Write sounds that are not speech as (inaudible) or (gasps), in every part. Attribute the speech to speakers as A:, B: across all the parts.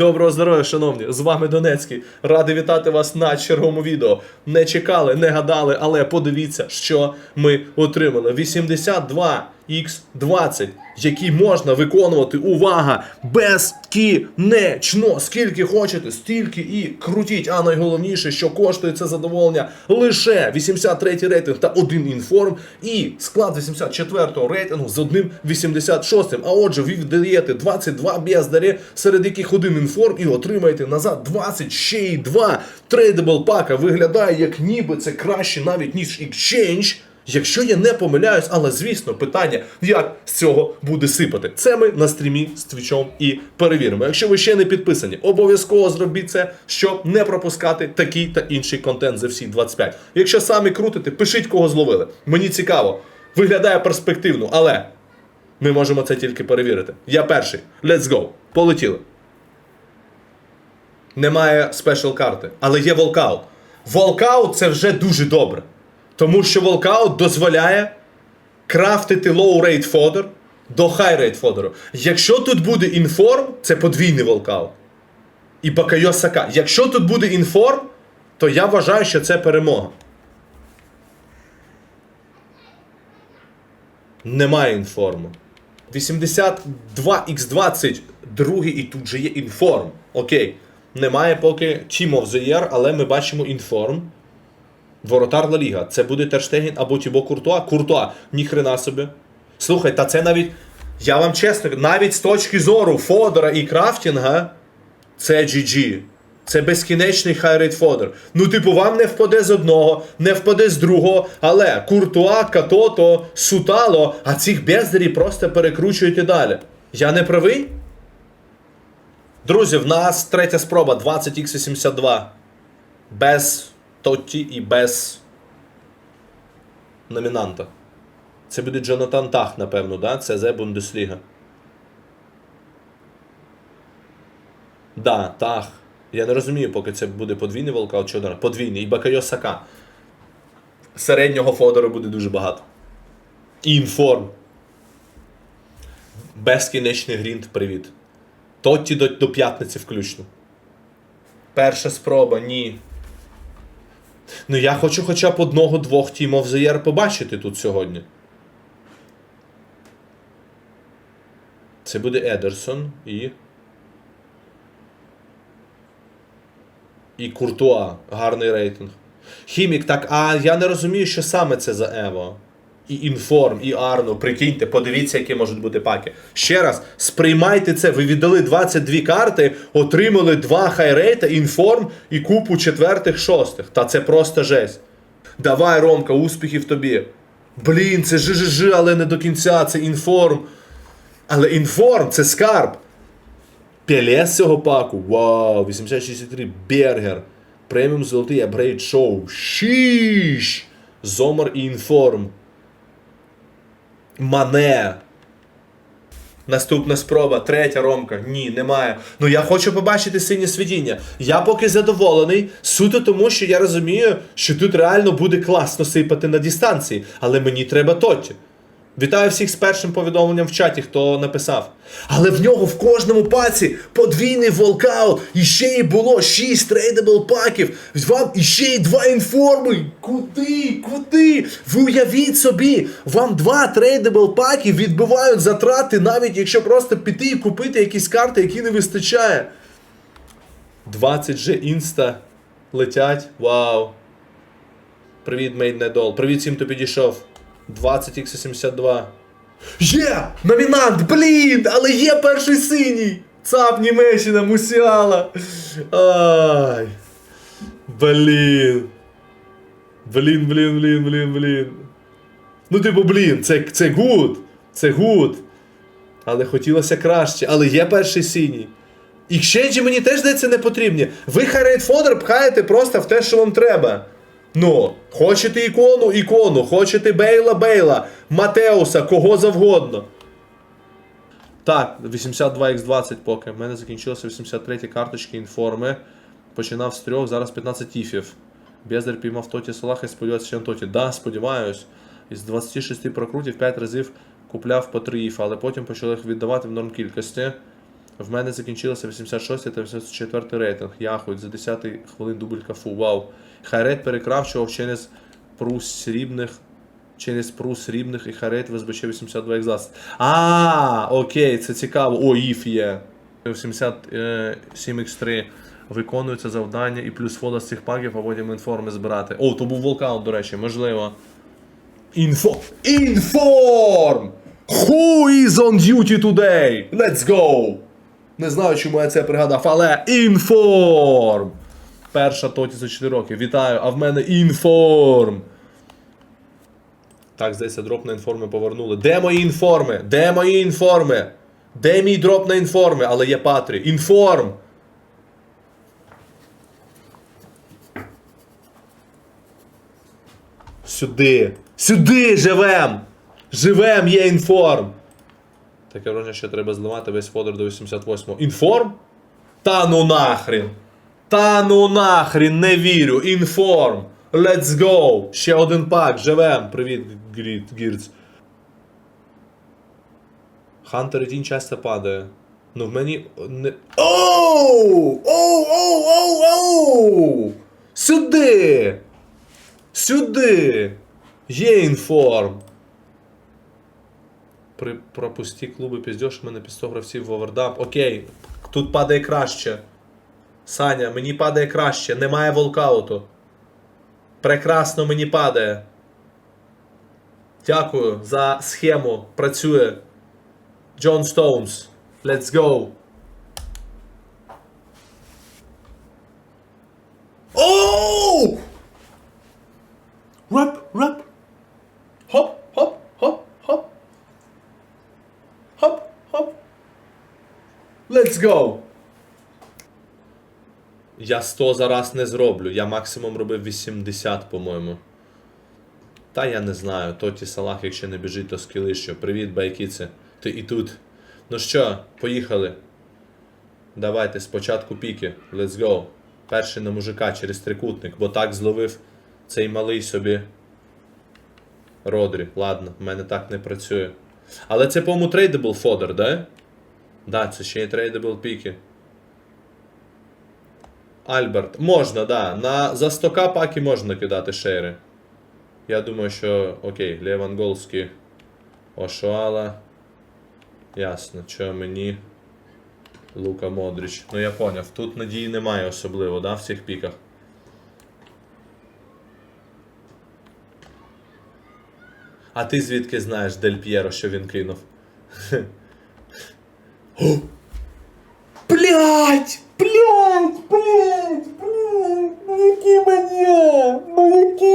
A: Доброго здоров'я, шановні! З вами Донецький. Радий вітати вас на черговому відео. Не чекали, не гадали, але подивіться, що ми отримали. 82X20, який можна виконувати, увага, безкінечно. Скільки хочете, стільки і крутіть. А найголовніше, що коштує це задоволення лише 83 рейтинг та один інформ, і склад 84-го рейтингу з одним 86-м. А отже, ви віддаєте 22 бездарі, серед яких один інформ, і отримаєте назад 20 ще й 2 трейдабл пака. Виглядає як ніби це краще навіть ніж Exchange. Якщо я не помиляюсь, але звісно, питання, як з цього буде сипати. Це ми на стрімі з твічом і перевіримо. Якщо ви ще не підписані, обов'язково зробіть це, щоб не пропускати такий та інший контент за всі 25. Якщо самі крутите, пишіть кого зловили. Мені цікаво, виглядає перспективно, але ми можемо це тільки перевірити. Я перший. Let's go. Полетіли. Немає спешл карти, але є волкаут. Волкаут це вже дуже добре. Тому що волкаут дозволяє крафтити low rate фодер до high rate фодеру. Якщо тут буде інформ, це подвійний волкаут. І Бакайо Сака. Якщо тут буде інформ, то я вважаю, що це перемога. Немає інформу. 82x20, другий і тут же є інформ. Окей. Немає поки Team of the Year, але ми бачимо інформ. Воротар Ла Ліга. Це буде Терштегін або Тібо Куртуа. Куртуа, ніхрена собі. Слухай, та це навіть. Я вам чесно, навіть з точки зору Фодора і крафтінга, це GG. Це безкінечний хайрейт фодер. Ну, типу, вам не впаде з одного, не впаде з другого, але Куртуа, Катото, Сутало, а цих бездарів просто перекручуєте далі. Я не правий? Друзі, в нас третя спроба 20x82. Без Тотті і без номінанта. Це буде Джонатан Тах, напевно, да? Це Зе Бундесліга. Да, Тах. Я не розумію, поки це буде подвійний волкаут чи один. Подвійний. І Бакайо Сака. Середнього фодору буде дуже багато. І інформ. Безкінечний грінт, привіт. Тотті до, до п'ятниці включно. Перша спроба, ні. Ну я хочу хоча б одного-двох тімов the побачити тут сьогодні. Це буде Едерсон і. І Куртуа. Гарний рейтинг. Хімік, так, а я не розумію, що саме це за Ево. І Інформ, і Арно. Прикиньте, подивіться, які можуть бути паки. Ще раз, сприймайте це. Ви віддали 22 карти, отримали 2 хайрейта, інформ і купу четвертих, шостих. Та це просто жесть. Давай, Ромка, успіхів тобі. Блін, це жи-жи-жи, але не до кінця, це інформ. Але інформ це скарб. Пеле з цього паку. Вау, 8063 Бергер. Преміум золотий апгрейд шоу. Шіш! Зомер і інформ. Мане. Наступна спроба, третя ромка. Ні, немає. Ну я хочу побачити синє свідіння. Я поки задоволений, суто тому, що я розумію, що тут реально буде класно сипати на дистанції, але мені треба тоті. Вітаю всіх з першим повідомленням в чаті, хто написав. Але в нього в кожному паці подвійний волкаут, і ще й було 6 трейдабл паків. Вам іще й два інформи. Куди? Куди? Ви уявіть собі, вам два трейдабл паки відбивають затрати, навіть якщо просто піти і купити якісь карти, які не вистачає. 20 же інста летять. Вау. Привіт, Мейднедол. Привіт всім, хто підійшов. 20x72. Є! Номінант! Блін! Але є перший синій! Цап Німеччина, Мусіала! Ай! Блін! Блін, блін, блін, блін, блін. Ну, типу, блін, це, це гуд. Це гуд. Але хотілося краще. Але є перший синій. І кшенджі мені теж здається не потрібні. Ви хайрейт фодер пхаєте просто в те, що вам треба. Ну, хочете ікону, ікону, хочете Бейла, Бейла, Матеуса, кого завгодно. Так, 82x20 поки. У мене закінчилося 83 карточки інформи. Починав з трьох, зараз 15 іфів. Бездар піймав Тоті Салаха і сподівається, що на Тоті. Да, сподіваюсь. Із 26 прокрутів 5 разів купляв по 3 іфа, але потім почали їх віддавати в норм кількості. В мене закінчилося 86 та 84 рейтинг. Яхуй, за 10 хвилин дубль кафу. Вау. Хайрет перекравчував через прус срібних. Через прус срібних і Хайрет в СБЧ 82 екзаст. А, окей, це цікаво. О, іф є. 77 x 3 виконується завдання і плюс фода з цих паків, а потім інформи збирати. О, то був волкаут, до речі, можливо. Інфо. Інформ! Who is on duty today? Let's go! Не знаю, чому я це пригадав, але інформ! Перша тоті за 4 роки. Вітаю, а в мене інформ! Так, здається, дроп на інформи повернули. Де мої інформи? Де мої інформи? Де мій дроп на інформи? Але є Патрі. Інформ! Сюди! Сюди живем! Живем є інформ! Таке враження, що треба зливати весь фодер до 88-го. Інформ? Та ну нахрін! Та ну нахрін, не вірю! Інформ! Let's go! Ще один пак, живем! Привіт, Гріт, Гірц. Хантер Тінь часто падає. Ну в мені не. Оу! Оу! Оу! Оу! Оу! Сюди! Сюди! Є інформ! При пропусті клуби піздьош, в мене під 100 гравців в овердап. Окей, тут падає краще. Саня, мені падає краще, немає волкауту. Прекрасно мені падає. Дякую за схему. Працює. Джон Стоунс. Let's go. Оу! Go. Я 100 за раз не зроблю. Я максимум робив 80, по-моєму. Та я не знаю. Тоті Салах, якщо не біжить, то скіли що. Привіт, байкіце. Ти і тут. Ну що, поїхали. Давайте спочатку піки. Let's go. Перший на мужика через трикутник, бо так зловив цей малий собі. Родрі. Ладно, в мене так не працює. Але це, по-моєму, трейдабл фодер, да? Да, це ще є трейдабл піки. Альберт. Можна, да. На, за 100к паки можна кидати шейри. Я думаю, що окей, Леванголський Ошуала. Ясно, що мені. Лука Модрич. Ну я поняв, тут надії немає особливо, да, в цих піках. А ти звідки знаєш Дель П'єро, що він кинув? (laughs) Блять! Блять! Блять! Блять! Ну який манья! Ну який!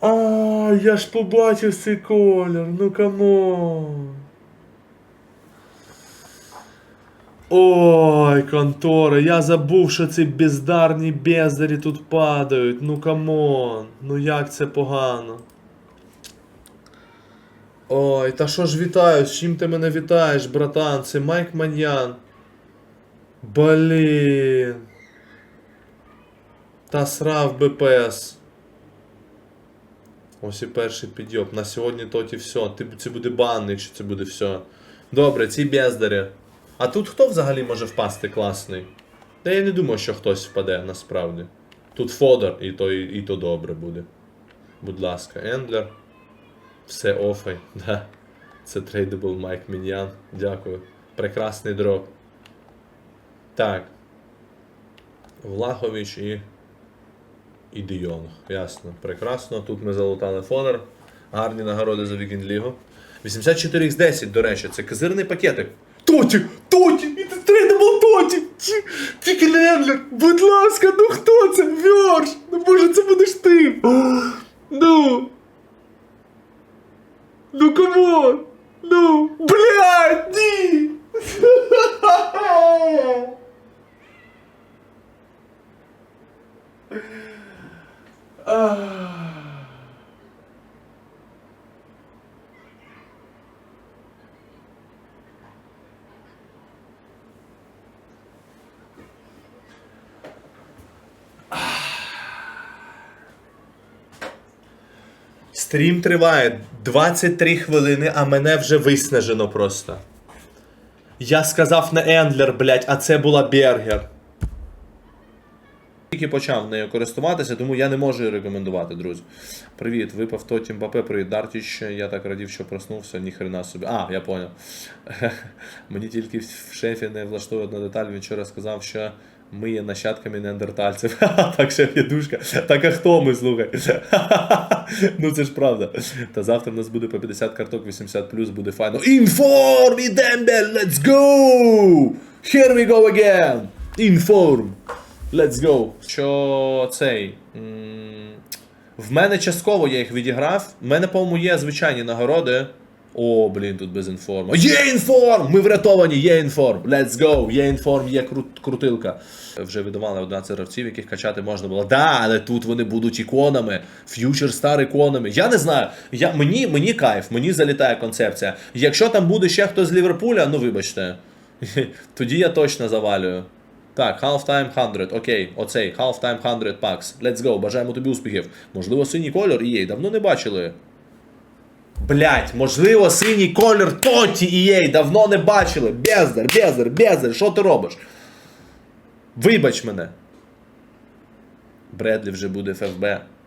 A: А, я ж побачив цей колір, ну камон. Ой, контора, я забув, що ці бездарні бездарі тут падають. Ну камон, ну як це погано. Ой, та що ж вітаю, з чим ти мене вітаєш, братан? Це Майк Маньян. Блін. Та срав БПС. Ось і перший підйоб. На сьогодні тоті все. Ти, це буде бан, якщо це буде все. Добре, ці бездарі. А тут хто взагалі може впасти класний? Та я не думаю, що хтось впаде насправді. Тут Фодор, і то, і, і то добре буде. Будь ласка, Ендлер. Все офай, (laughs) да. Це трейдабл Майк Міньян. Дякую. Прекрасний дроп. Так. Влахович і. І Де Ясно. Прекрасно. Тут ми залутали фонер. Гарні нагороди за Вікінд Лігу. 84x10, до речі, це козирний пакетик. Тоті! Тоті! І трейдабл Тоті! Тільки не Ендлер! Будь ласка, ну хто це? Вьорш! Ну може це будеш ти! (gasps) Ну! Ну камон! Ну! Блядь! Ні! Стрім триває 23 хвилини, а мене вже виснажено просто. Я сказав не Ендлер, блядь, а це була Бергер. Тільки почав нею користуватися, тому я не можу її рекомендувати, друзі. Привіт, випав Тоті Мбапе, привіт Дартіч. Я так радів, що проснувся, ніхрена собі. А, я поняв. (laughs) Мені тільки в шефі не влаштовує одна деталь. Він вчора сказав, що ми є нащадками неандертальців. (laughs) так, шеф є душка. Так а хто ми, слухай? (laughs) (laughs) ну це ж правда. Та завтра в нас буде по 50 карток, 80 плюс буде файно. Інформ і Дембель, let's go! Here we go again! Інформ! Let's go. Що цей. В мене частково я їх відіграв. В мене, по-моєму, є звичайні нагороди. О, блін, тут без інформу. Є інформ! Ми врятовані, є інформ. Let's go! Є інформ, є крут- крутилка. Вже видавали 11 гравців, яких качати можна було. Да, але тут вони будуть іконами. Ф'ючер стар іконами. Я не знаю. Я, мені, мені кайф, мені залітає концепція. Якщо там буде ще хтось з Ліверпуля, ну вибачте. (laughs) Тоді я точно завалюю. Так, halftime 100, окей, оцей, halftime 100 packs. Let's go, бажаємо тобі успіхів. Можливо, синій кольор і їй давно не бачили. Блять, можливо, синій колір Тоті і їй давно не бачили. Бездар, бездар, бездар, що ти робиш? Вибач мене. Бредлі вже буде ФФБ.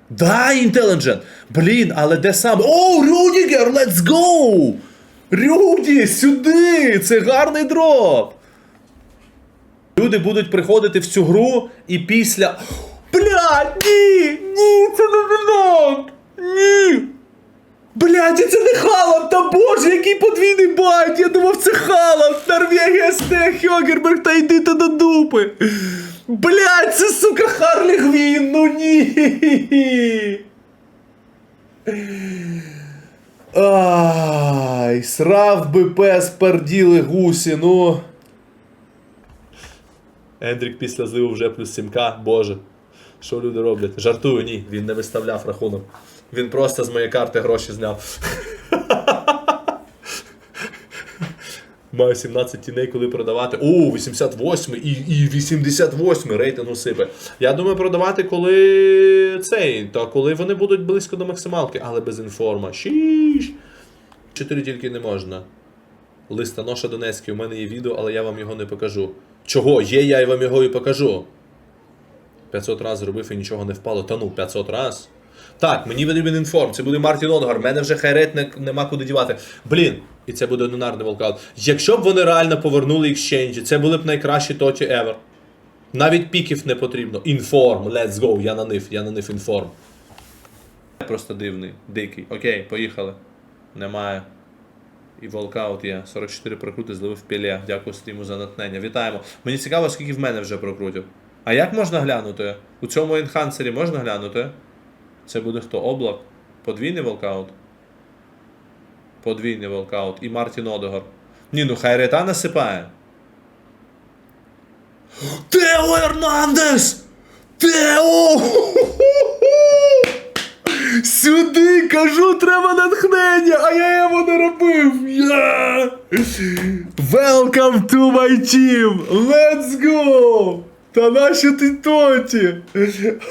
A: Да, Intelligent! Блін, але де саме? О, Рюдігер, let's go! Рюді, сюди! Це гарний дроп! Люди будуть приходити в цю гру і після. Блядь, ні! Ні, це не вінок! Ні! Блядь, це не Халанд, та боже, який подвійний байт! Я думав, це Халанд! Норвегія, Стех, Хьогерберг, та йди ти до дупи! Блядь, це сука Харлі Гвін, ну ні! Ай, срав би пес перділи гусі, ну. Ендрік після зливу вже плюс 7к, боже. Що люди роблять? Жартую, ні, він не виставляв рахунок. Він просто з моєї карти гроші зняв. Маю 17 тіней, коли продавати. О, 88 і, і 88 рейтингу сипе. Я думаю, продавати, коли цей, та коли вони будуть близько до максималки, але без інформа. Шіш. Чотири тільки не можна. Листоноша Донецький, у мене є відео, але я вам його не покажу. Чого? Є, я і вам його і покажу. 500 раз зробив і нічого не впало. Та ну, 500 раз. Так, мені потрібен інформ. Це буде Мартін Онгар. Мене вже хайрет не, нема куди дівати. Блін, і це буде одинарний волкаут. Якщо б вони реально повернули екшенджі, це були б найкращі тоті ever. Навіть піків не потрібно. Інформ, let's go. Я на ниф, я на ниф інформ. Просто дивний, дикий. Окей, поїхали. Немає. І волкаут є. 44 прокрути зловив піле. Дякую стріму за натхнення. Вітаємо. Мені цікаво, скільки в мене вже прокрутів. А як можна глянути? У цьому енхансері можна глянути? Це буде хто? Облак? Подвійний волкаут? Подвійний волкаут. І Мартін Одегор. Ні, ну хай рета насипає. Тео Ернандес! Тео! Сюди, кажу, треба натхнення, а я його не робив. Yeah! Welcome to my team! Let's go! Та нащо ти тоті?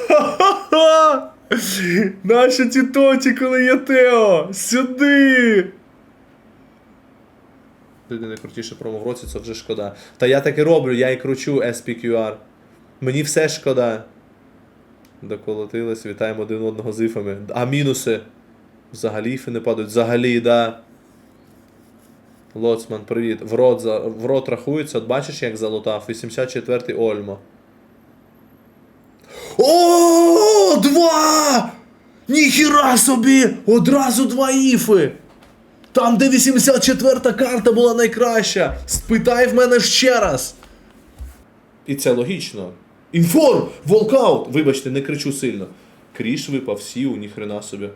A: Ха-ха-ха! (laughs) Нащо ті коли є Тео? Сюди! Ти найкрутіше промо в році, це вже шкода. Та я так і роблю, я і кручу SPQR. Мені все шкода. Доколотились, вітаємо один одного з іфами. А мінуси? Взагалі іфи не падають. Взагалі, да. Лоцман, привіт. В рот, за... в рот рахується, от бачиш, як залутав? 84-й Ольмо. О! Ніхіра собі! Одразу два іфи! Там, де 84 карта була найкраща! Спитай в мене ще раз! І це логічно. Інформ! Волкаут! Вибачте, не кричу сильно. Кріш випав, сів, ніхрена собі.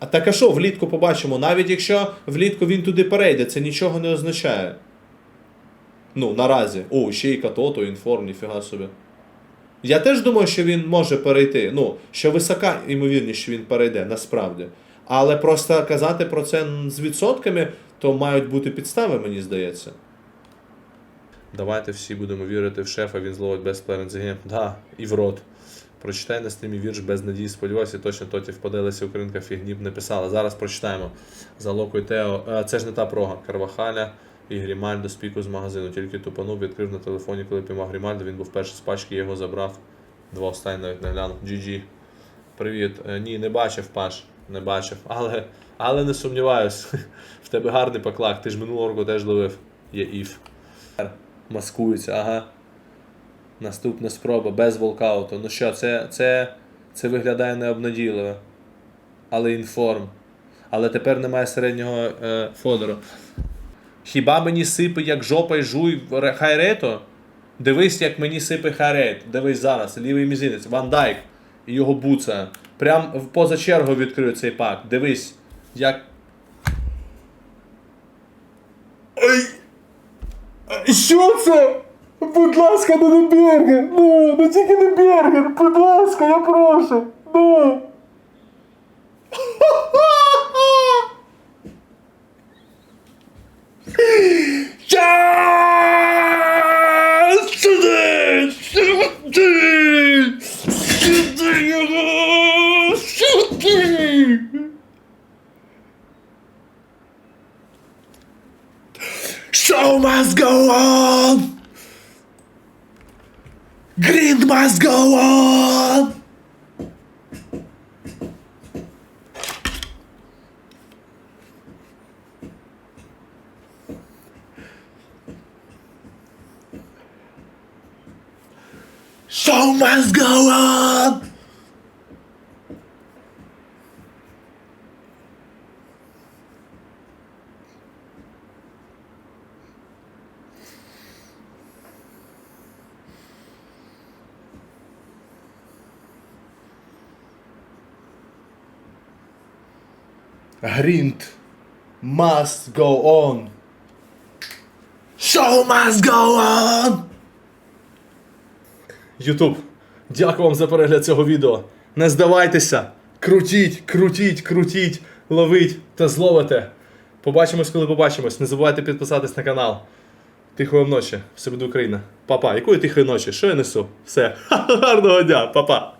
A: А так а що, влітку побачимо, навіть якщо влітку він туди перейде, це нічого не означає. Ну, наразі. О, ще й Катото, інформ, ніфіга собі. Я теж думаю, що він може перейти. Ну, що висока ймовірність, що він перейде, насправді. Але просто казати про це з відсотками, то мають бути підстави, мені здається. Давайте всі будемо вірити в шефа, він зловить без плен Да, і в рот. Прочитай на стрімі вірш без надії, сподіваюся, точно тоті впаде Леся Українка фігні б не писала. Зараз прочитаємо. Залокуй Тео. Е, Це ж не та прога. Карвахаля і Грімальдо спіку з магазину. Тільки тупанув, відкрив на телефоні, коли піймав Грімальдо. Він був перший з пачки, його забрав. Два останні навіть не глянув. GG. Привіт. Е, Ні, не бачив, Паш. Не бачив. Але, але не сумніваюсь. (laughs) В тебе гарний поклак. Ти ж минулого року теж ловив. Є іф. Маскується, ага. Наступна спроба без волкауту. Ну що, це, це, це виглядає необнадійливо. Але інформ. Але тепер немає середнього е, фодору. Хіба мені сипе, як жопа й жуй хайрето? Дивись, як мені сипе хайрет. Дивись зараз, лівий мізинець, Ван Дайк і його буца. Прям в- поза чергу відкрию цей пак. Дивись, як. Ай, Що це? Будь ласка, ну не бергер! Ну, ну тільки не бергер! Будь ласка, я прошу! Ну! Grind must go on! Show must go on! Grind must go on. Show must go on! Ютуб, дякую вам за перегляд цього відео. Не здавайтеся! Крутіть, крутіть, крутіть, ловіть та зловите. Побачимось, коли побачимось. Не забувайте підписатись на канал. Тихої вам ночі. Все буде Україна. Папа, якої тихої ночі? Що я несу? Все. (laughs) Гарного дня, папа.